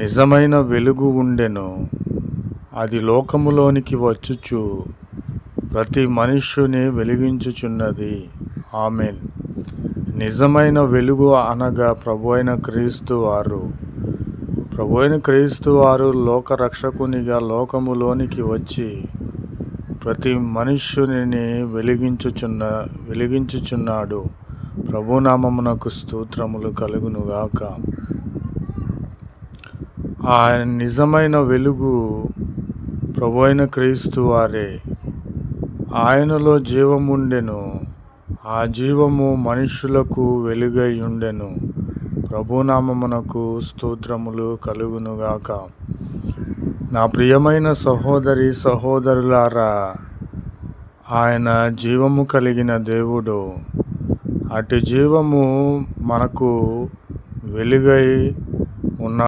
నిజమైన వెలుగు ఉండెను. అది లోకములోనికి వచ్చుచు. ప్రతి మనుష్యుని వెలిగించుచున్నది. ఆమెన్. నిజమైన వెలుగు అనగా ప్రభు అయిన క్రీస్తు వారు. ప్రభు అయిన క్రీస్తు వారు లోకరక్షకునిగా లోకములోనికి వచ్చి ప్రతి మనుష్యుని వెలిగించుచున్న వెలిగించుచున్నాడు. ప్రభునామమునకు స్తోత్రములు కలుగునుగాక. ఆ నిజమైన వెలుగు ప్రభు అయిన క్రీస్తు వారే. ఆయనలో జీవముండెను ఆ జీవము మనుష్యులకు వెలుగై ఉండెను ప్రభునామమునకు స్తోత్రములు కలుగునుగాక. నా ప్రియమైన సహోదరి సహోదరులారా ఆయన జీవము కలిగిన దేవుడు. అటు జీవము మనకు వెలుగై ఉన్న